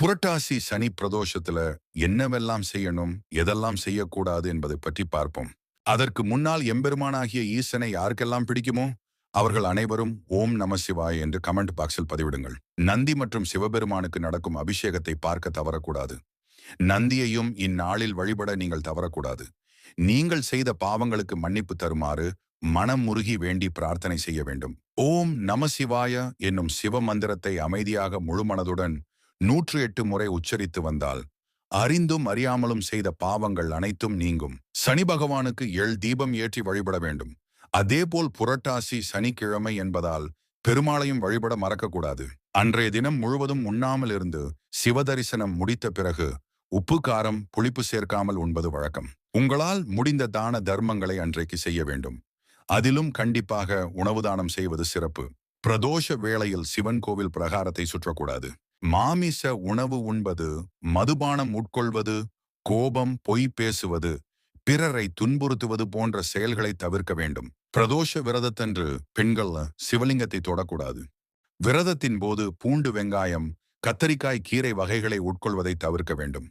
புரட்டாசி சனி பிரதோஷத்துல என்னவெல்லாம் செய்யணும் எதெல்லாம் செய்யக்கூடாது என்பதை பற்றி பார்ப்போம். அதற்கு முன்னால் எம்பெருமானாகிய ஈசனை யாருக்கெல்லாம் பிடிக்குமோ அவர்கள் அனைவரும் ஓம் நம சிவாய் என்று கமெண்ட் பாக்ஸில் பதிவிடுங்கள். நந்தி மற்றும் சிவபெருமானுக்கு நடக்கும் அபிஷேகத்தை பார்க்க தவறக்கூடாது. நந்தியையும் இந்நாளில் வழிபட நீங்கள் தவறக்கூடாது. நீங்கள் செய்த பாவங்களுக்கு மன்னிப்பு தருமாறு மனம் முருகி வேண்டி பிரார்த்தனை செய்ய வேண்டும். ஓம் நம சிவாய என்னும் சிவ மந்திரத்தை அமைதியாக முழுமனதுடன் நூற்று எட்டு முறை உச்சரித்து வந்தால் அறிந்தும் அறியாமலும் செய்த பாவங்கள் அனைத்தும் நீங்கும். சனி பகவானுக்கு எள் தீபம் ஏற்றி வழிபட வேண்டும். அதேபோல் புரட்டாசி சனிக்கிழமை என்பதால் பெருமாளையும் வழிபட மறக்கக்கூடாது. அன்றைய தினம் முழுவதும் உண்ணாமல் இருந்து சிவதரிசனம் முடித்த பிறகு உப்பு காரம் புளிப்பு சேர்க்காமல் உண்பது வழக்கம். உங்களால் முடிந்த தான தர்மங்களை அன்றைக்கு செய்ய வேண்டும். அதிலும் கண்டிப்பாக உணவு தானம் செய்வது சிறப்பு. பிரதோஷ வேளையில் சிவன் கோவில் பிரகாரத்தை சுற்றக்கூடாது. மாமிச உணவு உண்பது மதுபானம் உட்கொள்வது கோபம் பொய் பேசுவது பிறரை துன்புறுத்துவது போன்ற செயல்களை தவிர்க்க வேண்டும். பிரதோஷ விரதத்தன்று பெண்கள் சிவலிங்கத்தை தொடக்கூடாது. விரதத்தின் போது பூண்டு வெங்காயம் கத்தரிக்காய் கீரை வகைகளை உட்கொள்வதை தவிர்க்க வேண்டும்.